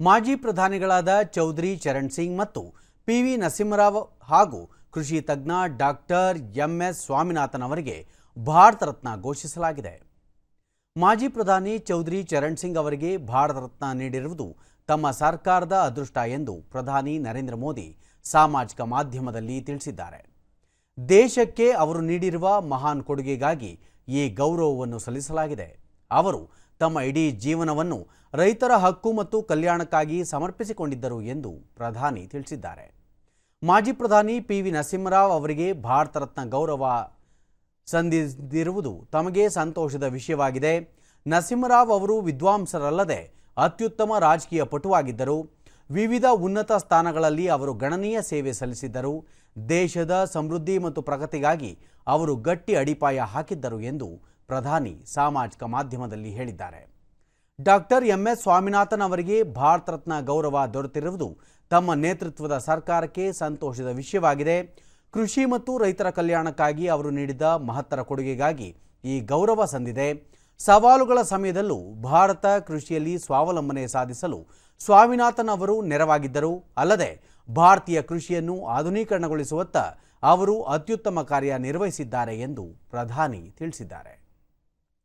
ಮಾಜಿ ಪ್ರಧಾನಿಗಳಾದ ಚೌಧರಿ ಚರಣ್ ಸಿಂಗ್ ಮತ್ತು P V Narasimha Rao ಹಾಗೂ ಕೃಷಿ ತಜ್ಞ ಡಾಕ್ಟರ್ ಎಂಎಸ್ ಸ್ವಾಮಿನಾಥನ್ ಅವರಿಗೆ ಭಾರತ ರತ್ನ ಘೋಷಿಸಲಾಗಿದೆ. ಮಾಜಿ ಪ್ರಧಾನಿ ಚೌಧರಿ ಚರಣ್ ಸಿಂಗ್ ಅವರಿಗೆ ಭಾರತ ರತ್ನ ನೀಡಿರುವುದು ತಮ್ಮ ಸರ್ಕಾರದ ಅದೃಷ್ಟ ಎಂದು ಪ್ರಧಾನಿ ನರೇಂದ್ರ ಮೋದಿ ಸಾಮಾಜಿಕ ಮಾಧ್ಯಮದಲ್ಲಿ ತಿಳಿಸಿದ್ದಾರೆ. ದೇಶಕ್ಕೆ ಅವರು ನೀಡಿರುವ ಮಹಾನ್ ಕೊಡುಗೆಗಾಗಿ ಈ ಗೌರವವನ್ನು ಸಲ್ಲಿಸಲಾಗಿದೆ. ಅವರು ತಮ್ಮ ಇಡೀ ಜೀವನವನ್ನು ರೈತರ ಹಕ್ಕು ಮತ್ತು ಕಲ್ಯಾಣಕ್ಕಾಗಿ ಸಮರ್ಪಿಸಿಕೊಂಡಿದ್ದರು ಎಂದು ಪ್ರಧಾನಿ ತಿಳಿಸಿದ್ದಾರೆ. ಮಾಜಿ ಪ್ರಧಾನಿ ಪಿ ವಿ ನರಸಿಂಹರಾವ್ ಅವರಿಗೆ ಭಾರತ ರತ್ನ ಗೌರವ ಸಂದಿರುವುದು ತಮಗೆ ಸಂತೋಷದ ವಿಷಯವಾಗಿದೆ. ನರಸಿಂಹರಾವ್ ಅವರು ವಿದ್ವಾಂಸರಲ್ಲದೆ ಅತ್ಯುತ್ತಮ ರಾಜಕೀಯ ಪಟುವಾಗಿದ್ದರು. ವಿವಿಧ ಉನ್ನತ ಸ್ಥಾನಗಳಲ್ಲಿ ಅವರು ಗಣನೀಯ ಸೇವೆ ಸಲ್ಲಿಸಿದ್ದರು. ದೇಶದ ಸಮೃದ್ಧಿ ಮತ್ತು ಪ್ರಗತಿಗಾಗಿ ಅವರು ಗಟ್ಟಿ ಅಡಿಪಾಯ ಹಾಕಿದ್ದರು ಎಂದು ಪ್ರಧಾನಿ ಸಾಮಾಜಿಕ ಮಾಧ್ಯಮದಲ್ಲಿ ಹೇಳಿದ್ದಾರೆ. Doctor MS. ಸ್ವಾಮಿನಾಥನ್ ಅವರಿಗೆ ಭಾರತ ರತ್ನ ಗೌರವ ದೊರೆತಿರುವುದು ತಮ್ಮ ನೇತೃತ್ವದ ಸರ್ಕಾರಕ್ಕೆ ಸಂತೋಷದ ವಿಷಯವಾಗಿದೆ. ಕೃಷಿ ಮತ್ತು ರೈತರ ಕಲ್ಯಾಣಕ್ಕಾಗಿ ಅವರು ನೀಡಿದ ಮಹತ್ತರ ಕೊಡುಗೆಗಾಗಿ ಈ ಗೌರವ ಸಂದಿದೆ. ಸವಾಲುಗಳ ಸಮಯದಲ್ಲೂ ಭಾರತ ಕೃಷಿಯಲ್ಲಿ ಸ್ವಾವಲಂಬನೆ ಸಾಧಿಸಲು ಸ್ವಾಮಿನಾಥನ್ ಅವರು ನೆರವಾಗಿದ್ದರು. ಅಲ್ಲದೆ ಭಾರತೀಯ ಕೃಷಿಯನ್ನು ಆಧುನೀಕರಣಗೊಳಿಸುವತ್ತ ಅವರು ಅತ್ಯುತ್ತಮ ಕಾರ್ಯ ನಿರ್ವಹಿಸಿದ್ದಾರೆ ಎಂದು ಪ್ರಧಾನಿ ತಿಳಿಸಿದ್ದಾರೆ.